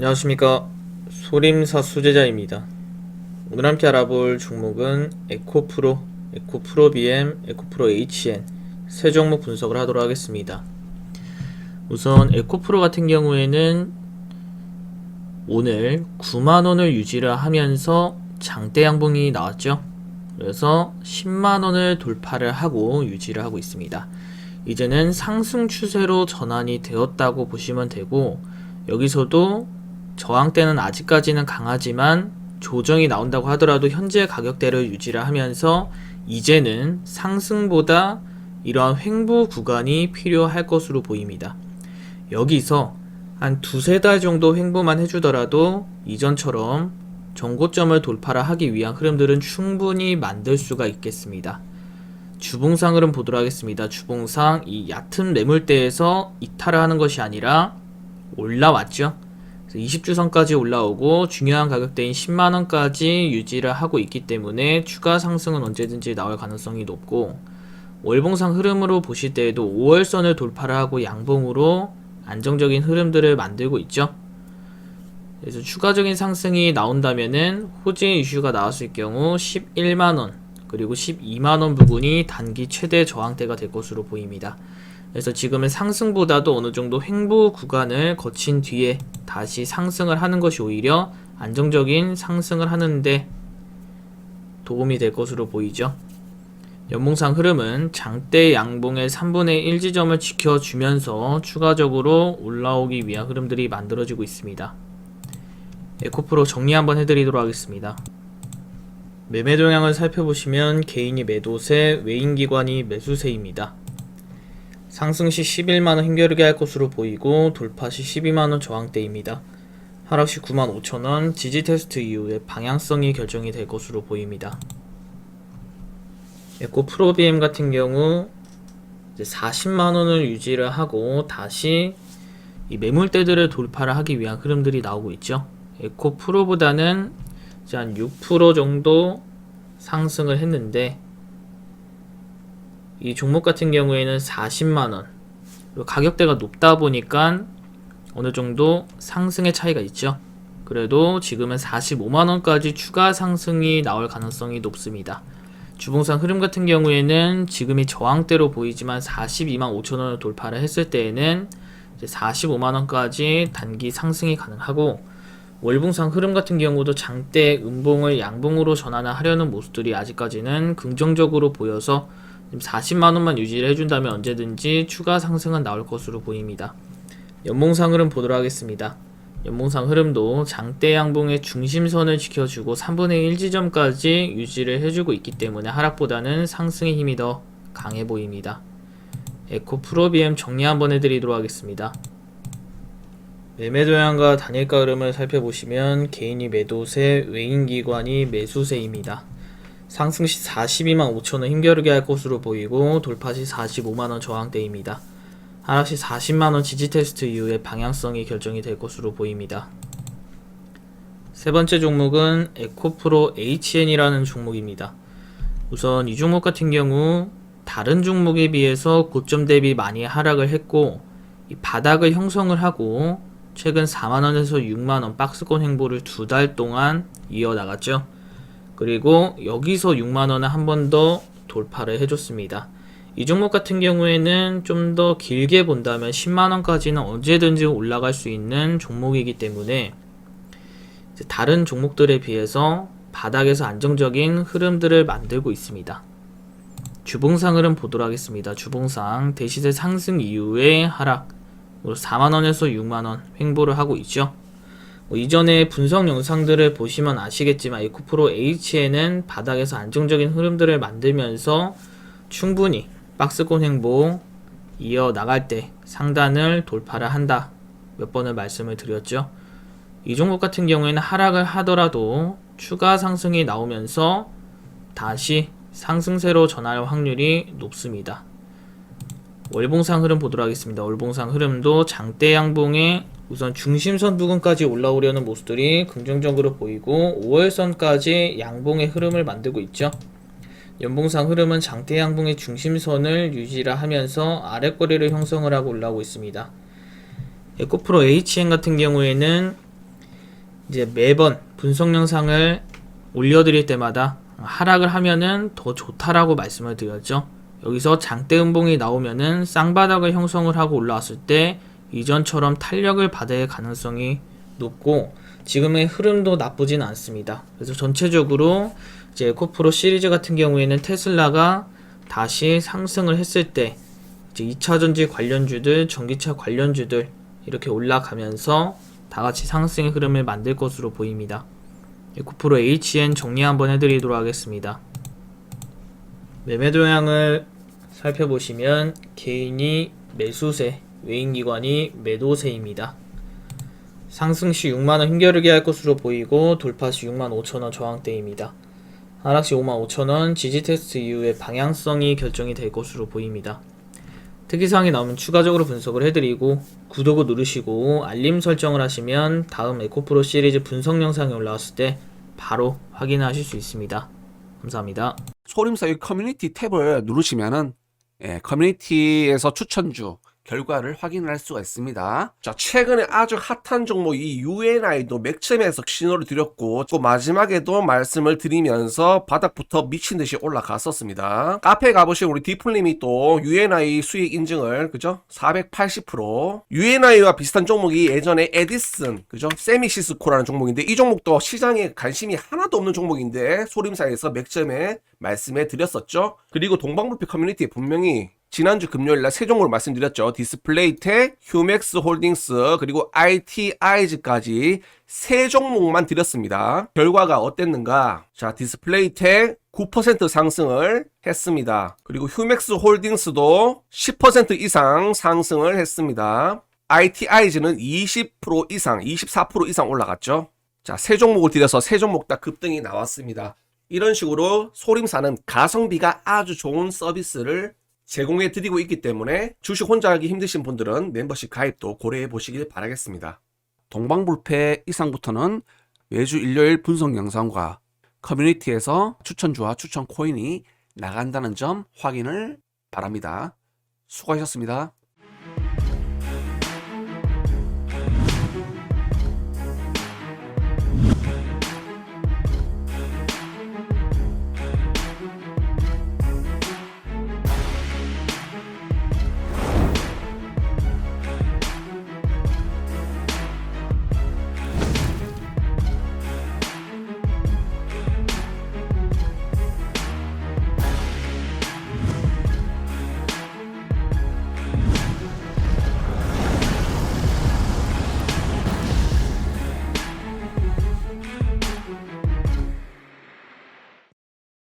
안녕하십니까. 소림사 수제자입니다. 오늘 함께 알아볼 종목은 에코프로, 에코프로 BM, 에코프로 HN 세 종목 분석을 하도록 하겠습니다. 우선 에코프로 같은 경우에는 오늘 9만원을 유지를 하면서 장대 양봉이 나왔죠. 그래서 10만원을 돌파를 하고 유지를 하고 있습니다. 이제는 상승 추세로 전환이 되었다고 보시면 되고 여기서도 저항대는 아직까지는 강하지만 조정이 나온다고 하더라도 현재 가격대를 유지를 하면서 이제는 상승보다 이러한 횡보 구간이 필요할 것으로 보입니다. 여기서 한 두세 달 정도 횡보만 해주더라도 이전처럼 정고점을 돌파를 하기 위한 흐름들은 충분히 만들 수가 있겠습니다. 주봉상 흐름 보도록 하겠습니다. 주봉상 이 얕은 매물대에서 이탈을 하는 것이 아니라 올라왔죠. 20주선까지 올라오고 중요한 가격대인 10만원까지 유지를 하고 있기 때문에 추가 상승은 언제든지 나올 가능성이 높고 월봉상 흐름으로 보실 때에도 5월선을 돌파를 하고 양봉으로 안정적인 흐름들을 만들고 있죠. 그래서 추가적인 상승이 나온다면은 호재 이슈가 나왔을 경우 11만원 그리고 12만원 부분이 단기 최대 저항대가 될 것으로 보입니다. 그래서 지금은 상승보다도 어느 정도 횡보 구간을 거친 뒤에 다시 상승을 하는 것이 오히려 안정적인 상승을 하는데 도움이 될 것으로 보이죠. 연봉상 흐름은 장대 양봉의 3분의 1 지점을 지켜주면서 추가적으로 올라오기 위한 흐름들이 만들어지고 있습니다. 에코프로 정리 한번 해드리도록 하겠습니다. 매매 동향을 살펴보시면 개인이 매도세, 외인기관이 매수세입니다. 상승 시 11만원 힘겨루게 할 것으로 보이고 돌파 시 12만원 저항대입니다. 하락 시 9만 5천원 지지 테스트 이후에 방향성이 결정이 될 것으로 보입니다. 에코 프로비엠 같은 경우 40만원을 유지를 하고 다시 이 매물대들을 돌파를 하기 위한 흐름들이 나오고 있죠. 에코 프로보다는 이제 한6% 정도 상승을 했는데 이 종목 같은 경우에는 40만원. 가격대가 높다 보니까 어느 정도 상승의 차이가 있죠. 그래도 지금은 45만원까지 추가 상승이 나올 가능성이 높습니다. 주봉상 흐름 같은 경우에는 지금이 저항대로 보이지만 42만 5천원을 돌파를 했을 때에는 45만원까지 단기 상승이 가능하고 월봉상 흐름 같은 경우도 장대 음봉을 양봉으로 전환을 하려는 모습들이 아직까지는 긍정적으로 보여서 40만원만 유지를 해준다면 언제든지 추가 상승은 나올 것으로 보입니다. 연봉상 흐름 보도록 하겠습니다. 연봉상 흐름도 장대 양봉의 중심선을 지켜주고 3분의 1 지점까지 유지를 해주고 있기 때문에 하락보다는 상승의 힘이 더 강해 보입니다. 에코 프로비엠 정리 한번 해드리도록 하겠습니다. 매매 도량과 단일가 흐름을 살펴보시면 개인이 매도세, 외인 기관이 매수세입니다. 상승 시 42만 5천원 힘겨루게 할 것으로 보이고 돌파 시 45만원 저항대입니다. 하락 시 40만원 지지 테스트 이후에 방향성이 결정이 될 것으로 보입니다. 세 번째 종목은 에코프로 HN이라는 종목입니다. 우선 이 종목 같은 경우 다른 종목에 비해서 고점 대비 많이 하락을 했고 이 바닥을 형성을 하고 최근 4만원에서 6만원 박스권 행보를 두 달 동안 이어나갔죠. 그리고 여기서 6만원을 한 번 더 돌파를 해줬습니다. 이 종목 같은 경우에는 좀 더 길게 본다면 10만원까지는 언제든지 올라갈 수 있는 종목이기 때문에 다른 종목들에 비해서 바닥에서 안정적인 흐름들을 만들고 있습니다. 주봉상 흐름 보도록 하겠습니다. 주봉상 대시세 상승 이후에 하락 4만원에서 6만원 횡보를 하고 있죠. 뭐 이전에 분석 영상들을 보시면 아시겠지만 에코프로 H에는 바닥에서 안정적인 흐름들을 만들면서 충분히 박스권 행보 이어 나갈 때 상단을 돌파를 한다 몇 번을 말씀을 드렸죠. 이 종목 같은 경우에는 하락을 하더라도 추가 상승이 나오면서 다시 상승세로 전할 확률이 높습니다. 월봉상 흐름 보도록 하겠습니다. 월봉상 흐름도 장대 양봉의 우선 중심선 부근까지 올라오려는 모습들이 긍정적으로 보이고 5월선까지 양봉의 흐름을 만들고 있죠. 연봉상 흐름은 장대 양봉의 중심선을 유지를 하면서 아랫거리를 형성을 하고 올라오고 있습니다. 에코프로 HN 같은 경우에는 이제 매번 분석 영상을 올려드릴 때마다 하락을 하면은 더 좋다라고 말씀을 드렸죠. 여기서 장대 음봉이 나오면은 쌍바닥을 형성을 하고 올라왔을 때 이전처럼 탄력을 받을 가능성이 높고 지금의 흐름도 나쁘진 않습니다. 그래서 전체적으로 이제 에코프로 시리즈 같은 경우에는 테슬라가 다시 상승을 했을 때 이제 2차 전지 관련주들, 전기차 관련주들 이렇게 올라가면서 다 같이 상승의 흐름을 만들 것으로 보입니다. 에코프로 HN 정리 한번 해드리도록 하겠습니다. 매매 도량을 살펴보시면 개인이 매수세, 외인기관이 매도세입니다. 상승 시 6만원 힘겨루기 할 것으로 보이고 돌파 시 6만 5천원 저항대입니다. 하락 시 5만 5천원 지지 테스트 이후에 방향성이 결정이 될 것으로 보입니다. 특이사항이 나오면 추가적으로 분석을 해드리고 구독을 누르시고 알림 설정을 하시면 다음 에코프로 시리즈 분석 영상이 올라왔을 때 바로 확인하실 수 있습니다. 감사합니다. 소림사의 커뮤니티 탭을 누르시면은 예, 커뮤니티에서 추천주 결과를 확인을 할 수가 있습니다. 자, 최근에 아주 핫한 종목 이 UNI도 맥점에서 신호를 드렸고 또 마지막에도 말씀을 드리면서 바닥부터 미친 듯이 올라갔었습니다. 카페 가보시면 우리 디플님이 또 UNI 수익 인증을 그죠? 480% UNI와 비슷한 종목이 예전에 에디슨 그죠? 세미시스코라는 종목인데 이 종목도 시장에 관심이 하나도 없는 종목인데 소림사에서 맥점에 말씀해 드렸었죠. 그리고 동방불패 커뮤니티에 분명히 지난주 금요일 날 세 종목을 말씀드렸죠. 디스플레이텍, 휴맥스 홀딩스, 그리고 ITI즈까지 세 종목만 드렸습니다. 결과가 어땠는가? 자, 디스플레이텍 9% 상승을 했습니다. 그리고 휴맥스 홀딩스도 10% 이상 상승을 했습니다. ITI즈는 20% 이상, 24% 이상 올라갔죠. 자, 세 종목을 드려서 세 종목 다 급등이 나왔습니다. 이런 식으로 소림사는 가성비가 아주 좋은 서비스를 제공해 드리고 있기 때문에 주식 혼자 하기 힘드신 분들은 멤버십 가입도 고려해 보시길 바라겠습니다. 동방불패 이상부터는 매주 일요일 분석 영상과 커뮤니티에서 추천주와 추천 코인이 나간다는 점 확인을 바랍니다. 수고하셨습니다.